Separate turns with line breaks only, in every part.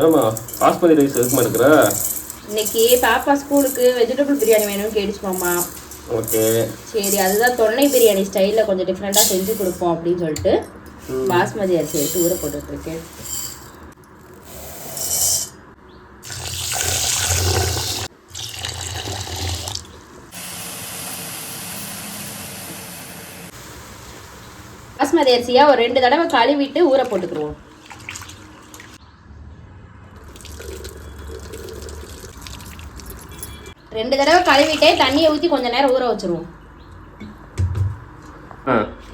ஆமா பாஸ்மதி ரைஸ் எதுக்குமா இருக்கிற
இன்னைக்கு பாப்பா ஸ்கூலுக்கு வெஜிடபிள் பிரியாணி வேணும்னு கேட்டுச்சுமாம்மா.
ஓகே.
சரி அதுதான் தொன்னை பிரியாணி ஸ்டைலில் கொஞ்சம் டிஃப்ரெண்ட்டாக செஞ்சு கொடுப்போம் அப்படின்னு சொல்லிட்டு பாஸ்மதி அரிசி எடுத்து ஊற போட்டுட்டு இருக்கேன் பாஸ்மதி அரிசியா ஒரு ரெண்டு தடவை கழுவிட்டு ஊற போட்டுக்குருவோம் ரெண்டு தடவை கழுவிட்டே தண்ணியை ஊற்றி கொஞ்ச நேரம் ஊற வச்சிருவோம்.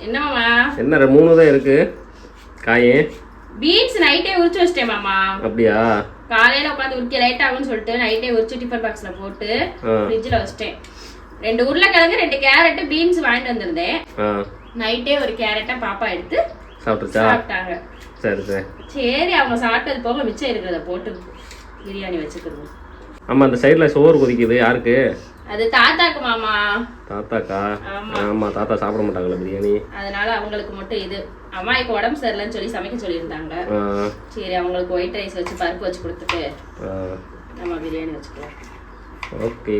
என்னமாமா
என்ன மூணு தான் இருக்கு. காய்.
பீன்ஸ் நைட்டே உரிச்சு வச்சிட்டேன் மாமா.
அப்படியா?
காலையில உட்காந்து உரிக்க லேட் ஆகும்னு சொல்லிட்டு நைட்டே உரிச்சு டிஃபன் பாக்ஸ்ல போட்டு ஃப்ரிட்ஜில் வச்சிட்டேன். ரெண்டு உருளைக்கிழங்கு ரெண்டு கேரட் பீன்ஸ் வாங்கிட்டு வந்திருந்தேன். நைட்டே ஒரு கேரட்டை பாப்பா எடுத்து சாப்பிட்டாங்க.
சரி சரி.
சரி அவங்க சாப்பிட்டது போக மிச்சம் இருக்கிறத போட்டு பிரியாணி வச்சுக்கிடுவோம்
ஆமா அந்த சைடில் சோறு கொதிக்குது. யாருக்கு?
அது தாத்தாக்கு மாமா.
தாத்தாக்கா?
ஆமா.
ஆமா தாத்தா சாப்பிட மாட்டாங்களா பிரியாணி.
அதனால அவங்களுக்கு மட்டும் இது. அம்மாய்க்கு உடம்பு சரியில்லைன்னு சொல்லி சமைக்க சொல்லியிருந்தாங்க. சரி அவங்களுக்கு ஒயிட் ரைஸ் வச்சு பருப்பு வச்சு கொடுத்துட்டு நம்ம பிரியாணி வச்சுக்குவோம்
ஓகே.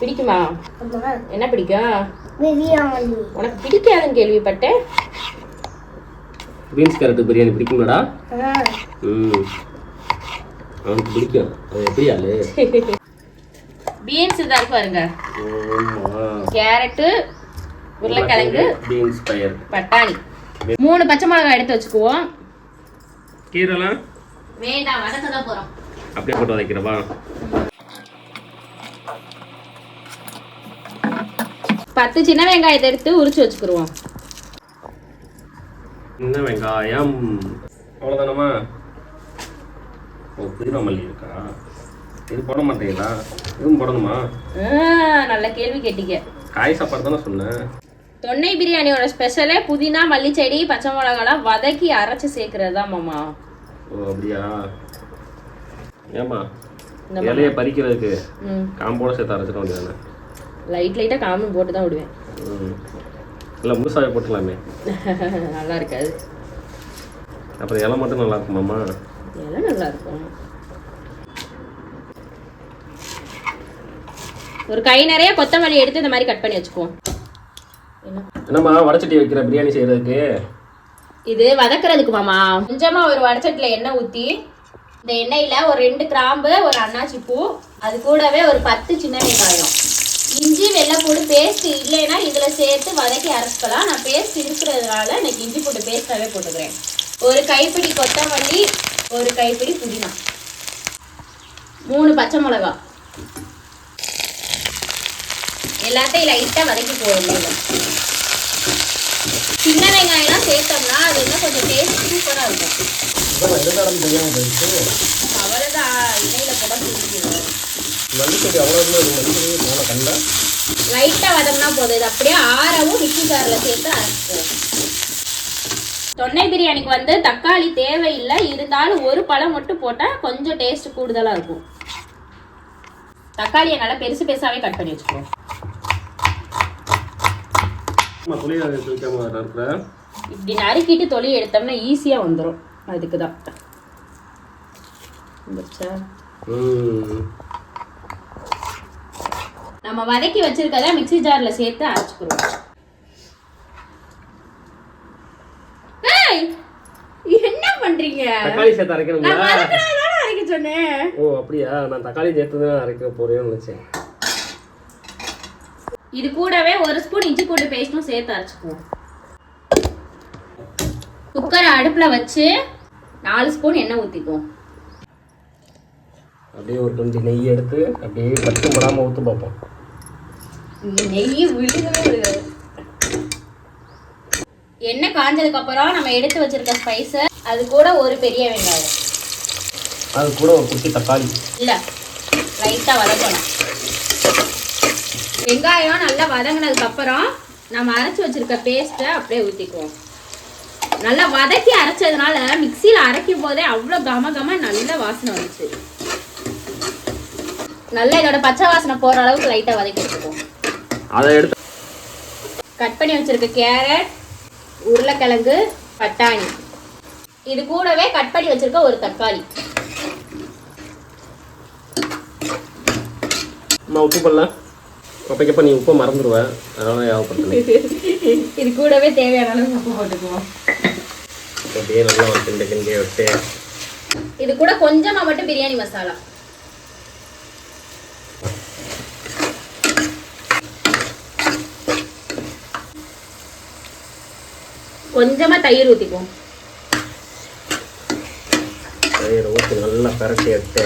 பிடிக்குமா? என்ன பிடிக்கும்?
பிரியாணி.
உனக்கு பிடிக்காதுன்னு கேள்விப்பட்டேன்.
பீன்ஸ் கேரட் பிரியாணி பிடிக்குமாடா ம். அவனுக்கு பிடிக்கும். அது எப்படி ஆளு?
பீன்ஸ் தான் பாருங்க. கேரட்டு உருளைக்கிழங்கு
பீன்ஸ் பயிர்.
பட்டாணி. மூணு பச்சை மிளகாய் எடுத்து வச்சுக்குவோம்.
கீரைலாம்?
வேண்டாம் வதக்க தான் போறோம்.
அப்படியே போட்டு வதைக்கிறவா?
பத்து சின்ன வெங்காயத்தை எடுத்து உரிச்சு வச்சுக்கிருவோம்.
சின்ன வெங்காயம்? அவ்வளோதானம்மா ஓ புதினா மல்லி இருக்கா? இது போட மாட்டீங்களா? இதுவும் போடணுமா?
நல்ல கேள்வி கேட்டீங்க.
காய் சாப்பாடு தானே சொன்னேன்.
தொன்னை பிரியாணியோட ஸ்பெஷலே புதினா மல்லிச்செடி பச்சை மிளகாலாம் வதக்கி அரைச்சு சேர்க்கறது தான் மாமா.
ஓ அப்படியா?
இந்த
இலையை பறிக்கிறதுக்கு காம்போட சேர்த்து அரைச்சிட வேண்டியதானே
லைட் லைட்டாக காமன் போட்டு தான் விடுவேன்.
இல்லை முழுசாவே போட்டுக்கலாமே.
நல்லா இருக்காது
அப்புறம் இலை மட்டும் நல்லா இருக்குமாம்மா
எல்லாம் நல்லா இருக்கும் ஒரு கை நிறைய கொத்தமல்லி எடுத்து இந்த மாதிரி கட் பண்ணி வச்சுக்குவோம் என்ன?
என்னம்மா வடச்சட்டி வைக்கிற பிரியாணி செய்கிறதுக்கு
இது வதக்குறதுக்கு மாமா. கொஞ்சமா ஒரு வடச்சட்டில எண்ணெய் ஊத்தி இந்த எண்ணெயில ஒரு ரெண்டு கிராம்பு ஒரு அன்னாச்சி பூ அது கூடவே ஒரு பத்து சின்ன வெங்காயம். இஞ்சி வெள்ளைப்பூடு பேஸ்ட் இல்லைன்னா இதுல சேர்த்து வதக்கி அரைச்சிக்கலாம். நான் பேஸ்ட் இருக்கிறதுனால எனக்கு இஞ்சி பூண்டு பேஸ்டாவே போட்டுக்கிறேன். ஒரு கைப்பிடி கொத்தமல்லி ஒரு கைப்பிடி புதினா. மூணு பச்சை மிளகா. எல்லாத்தையும் லைட்டா வதக்கி போடணும் சின்ன வெங்காயம்லாம் சேர்த்தோம்னா அது இன்னும் கொஞ்சம் டேஸ்ட் சூப்பராக இருக்கும். அவ்வளோதான் இடையில கூட பிடிக்கணும்
மல்லிச்செடி அவ்வளோ மல்லிச்செடி போன கண்டா.
லைட்டாக வதம்னா போதும். இது அப்படியே ஆறவும் மிக்ஸி ஜாரில் சேர்த்து அரைச்சிக்குவோம் தொன்னை பிரியாணிக்கு வந்து தக்காளி தேவையில்லை. இருந்தாலும் ஒரு பழம் மட்டும் போட்டால் கொஞ்சம் டேஸ்ட் கூடுதலாக இருக்கும். தக்காளியை நல்லா பெருசு பெருசாகவே கட் பண்ணி
இருக்கிற?
இப்படி நறுக்கிட்டு தொலி எடுத்தோம்னா ஈஸியாக வந்துடும் அதுக்கு தான் நம்ம வதக்கி வச்சிருக்கத மிக்ஸி ஜார்ல சேர்த்து அரைச்சுக்கிறோம். என்ன பண்றீங்க?
தக்காளி சேர்த்து
வதக்குறதுதானே அரைக்க சொன்னேன்.
ஓ அப்படியா? நான் தக்காளி சேர்த்து தான் அரைக்க போறேன்னு நினைச்சேன்.
இது கூடவே ஒரு ஸ்பூன் இஞ்சி பூண்டு பேஸ்ட்டும் சேர்த்து அரைச்சுக்குவோம். குக்கரை அடுப்புல வச்சு நாலு ஸ்பூன் எண்ணெய் ஊத்திக்குவோம்.
அப்படியே ஒரு டுவெண்ட்டி நெய் எடுத்து அப்படியே பச்சை போடாமல் ஊற்று பார்ப்போம்.
நெய் விழுகவே விழுகாது. எண்ணெய் காஞ்சதுக்கு அப்புறம் நம்ம எடுத்து வச்சிருக்க ஸ்பைஸை அது கூட ஒரு பெரிய வெங்காயம்.
அது கூட ஒரு குட்டி தக்காளி.
இல்ல லைட்டா வதக்கணும். வெங்காயம் நல்லா வதங்கினதுக்கு அப்புறம் நம்ம அரைச்சு வச்சிருக்க பேஸ்ட்டை அப்படியே ஊத்திக்குவோம். நல்லா வதக்கி அரைச்சதுனால மிக்சியில அரைக்கும் போதே அவ்வளோ கம கம நல்ல வாசனை வந்துச்சு. நல்லா இதோட பச்சை வாசனை போற அளவுக்கு லைட்டா வதக்கி வச்சுக்குவோம்.
அதை எடுத்து
கட் பண்ணி வச்சிருக்க கேரட் உருளைக்கிழங்கு பட்டாணி. இது கூடவே கட் பண்ணி வச்சிருக்க ஒரு தக்காளி.
அம்மா உப்பு பண்ணலாம் அப்பக்கப்போ நீ உப்பை மறந்துடுவேன் அதனால ஞாபகப்படுத்தினேன்
இது கூடவே தேவையான அளவு உப்பு போட்டுக்குவோம்.
அப்படியே நல்லா வந்து கிண்ட விட்டு.
இது கூட கொஞ்சமா மட்டும் பிரியாணி மசாலா. கொஞ்சமா தயிர் ஊத்திக்குவோம்
தயிர் ஊற்றி நல்லா பரட்டி எடுத்து.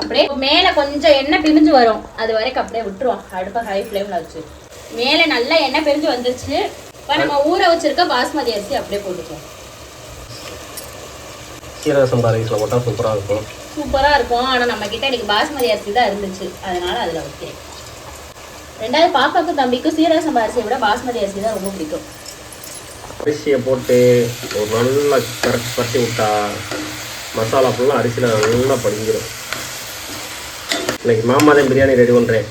அப்படியே மேல கொஞ்சம் எண்ணெய் பிரிஞ்சு வரும். அது வரைக்கும் அப்படியே விட்டுருவோம். அடுப்பை ஹை ஃப்ளேம்ல வச்சு. மேல நல்லா எண்ணெய் பிரிஞ்சு வந்துருச்சு. இப்போ நம்ம ஊற வச்சிருக்க பாஸ்மதி அரிசி அப்படியே போட்டுக்குவோம்.
சீரக சம்பா ரைஸில் போட்டால் சூப்பராக இருக்கும்.
சூப்பரா இருக்கும். ஆனா நம்ம கிட்ட இன்னைக்கு பாஸ்மதி அரிசி தான் இருந்துச்சு. அதனால அதுல வைக்கிறேன். ரெண்டாவது பாப்பாக்கும் தம்பிக்கும் சீரக சம்பா அரிசியை விட பாஸ்மதி அரிசி தான் ரொம்ப பிடிக்கும்.
அரிசியை போட்டு ஒரு நல்லா கரெக்ட் பரட்டி விட்டா மசாலா ஃபுல்லாக அரிசியில் நல்லா படிஞ்சிடும் இன்னைக்கு மாமா பிரியாணி ரெடி பண்ணுறேன்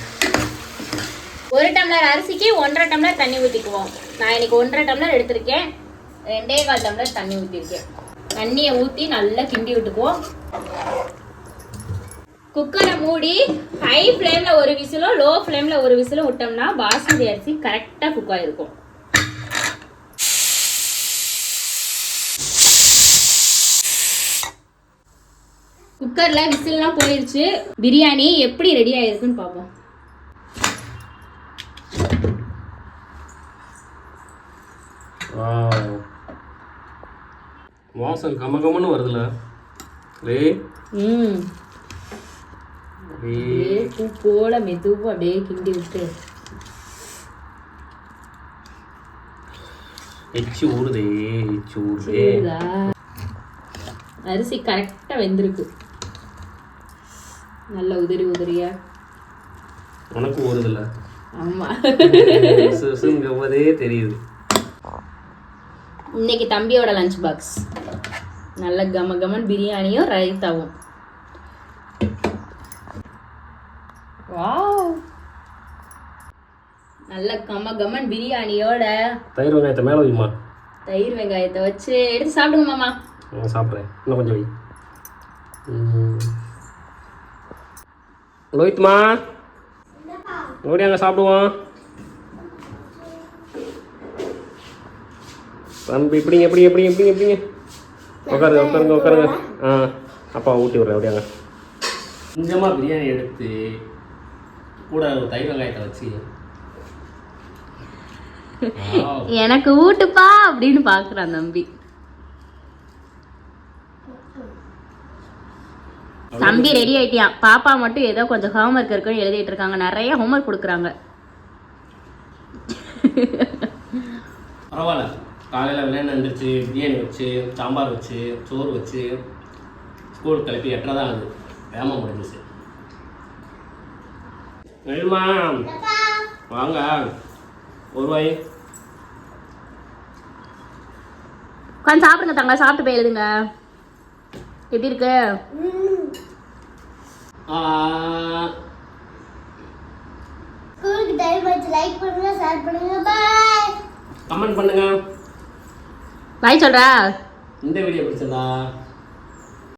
ஒரு டம்ளர் அரிசிக்கு ஒன்றரை டம்ளர் தண்ணி ஊற்றிக்குவோம் நான் இன்னைக்கு ஒன்றரை டம்ளர் எடுத்திருக்கேன். ரெண்டே கால் டம்ளர் தண்ணி ஊற்றிருக்கேன் தண்ணியை ஊற்றி நல்லா கிண்டி விட்டுக்குவோம். குக்கரை மூடி ஹை ஃப்ளேமில் ஒரு விசிலும் லோ ஃப்ளேமில் ஒரு விசிலும் விட்டோம்னா பாஸ்மதி அரிசி கரெக்டாக குக் ஆகிருக்கும் குக்கரில் விசில்லாம் போயிடுச்சு பிரியாணி எப்படி ரெடி ஆயிருக்குன்னு பார்ப்போம்
வாசம் கம கமன்னு வருதுல. லே
ம்.
அப்படியே
பூ போல மெதுவாக அப்படியே கிண்டி விட்டு.
எச்சு ஊறுதே எச்சு ஊறுதே?
அரிசி கரெக்டாக வெந்திருக்கு. நல்ல உதிரி உதிரியா
உனக்கு ஊறுதில்ல
ஆமா.
சிசுங்க போதே தெரியுது.
இன்னைக்கு தம்பியோட லஞ்ச் பாக்ஸ் நல்ல கம கமன் பிரியாணியும் ரைத்தாவும். வாவ். நல்ல கம கமன் பிரியாணியோட
தயிர் வெங்காயத்தை மேலே வைமா.
தயிர் வெங்காயத்தை வச்சு எடுத்து சாப்பிடுங்க மாமா.
சாப்பிட்றேன். இன்னும் கொஞ்சம் வை. லோஹித்மா அங்கே சாப்பிடுவோம். தம்பி எப்படிங்க எப்படி எப்படிங்க எப்படிங்க எப்படிங்க உட்காருங்க உட்காருங்க உட்காருங்க. ஆ அப்பா ஊட்டி விட்றேன் அப்படியாங்க கொஞ்சமாக பிரியாணி எடுத்து கூட ஒரு தயிர் வெங்காயத்தை வச்சு. Wow.
எனக்கு ஊட்டுப்பா அப்படின்னு பாக்குறான் தம்பி தம்பி ரெடி ஆயிட்டியான் பாப்பா மட்டும் ஏதோ கொஞ்சம் ஹோம்ஒர்க் இருக்குன்னு எழுதிட்டு இருக்காங்க. நிறைய ஹோம்ஒர்க் கொடுக்குறாங்க.
பரவாயில்ல. காலையில் விளையாண்டு எழுந்திரிச்சு பிரியாணி வச்சு சாம்பார் வச்சு சோறு வச்சு ஸ்கூல் கிளப்பி எட்டரை தான் ஆகுது. வேகமாக முடிஞ்சிச்சு நெல்மா வாங்க. ஒரு வாய்.
உட்காந்து சாப்பிடுங்க தங்க சாப்பிட்டு போய் எழுதுங்க. எப்படி இருக்கு?
ஆ,
ஸ்கூலுக்கு டைம் ஆச்சு. லைக் பண்ணுங்க ஷேர் பண்ணுங்க. பாய்
கமெண்ட் பண்ணுங்க.
பாய் சொல்றா.
இந்த வீடியோ பிடிச்சிருந்தா